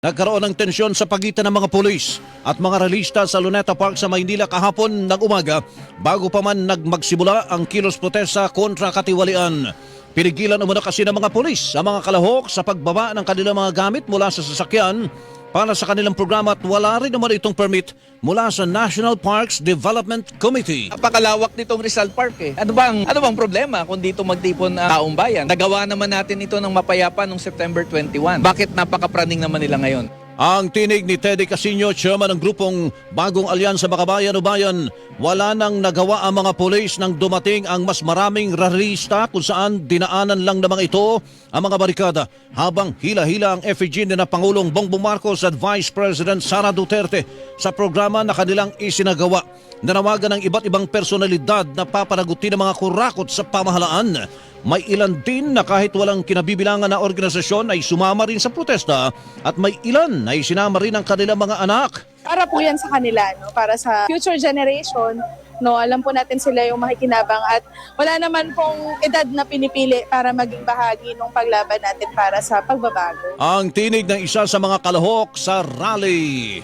Nagkaroon ng tensyon sa pagitan ng mga pulis at mga relista sa Luneta Park sa Maynila kahapon ng umaga bago pa man nagmagsimula ang kilos protesta kontra katiwalian. Pinigilan umano kasi ng mga pulis sa mga kalahok sa pagbaba ng kanilang mga gamit mula sa sasakyan para sa kanilang programa at wala rin naman itong permit mula sa National Parks Development Committee. Napakalawak nitong Rizal Park eh. Ano bang ano bang problema kung dito magtipon ang taong bayan? Nagawa naman natin ito ng mapayapa noong September 21. Bakit napakapraning naman nila ngayon? Ang tinig ni Teddy Casino, chairman ng grupong Bagong Alyansa Makabayan o Bayan, wala nang nagawa ang mga pulis nang dumating ang mas maraming rarista kung saan dinaanan lang namang ito ang mga barikada habang hila-hila ang effigy ni na Pangulong Bongbong Marcos at Vice President Sara Duterte sa programa na kanilang isinagawa. Nanawagan ng iba't ibang personalidad na papanagutin ng mga kurakot sa pamahalaan. May ilan din na kahit walang kinabibilangan na organisasyon ay sumama rin sa protesta at may ilan ay sinama rin ang kanilang mga anak. para po yan sa kanila, no? para sa future generation. No, alam po natin sila yung makikinabang at wala naman pong edad na pinipili para maging bahagi ng paglaban natin para sa pagbabago. Ang tinig ng isa sa mga kalahok sa rally.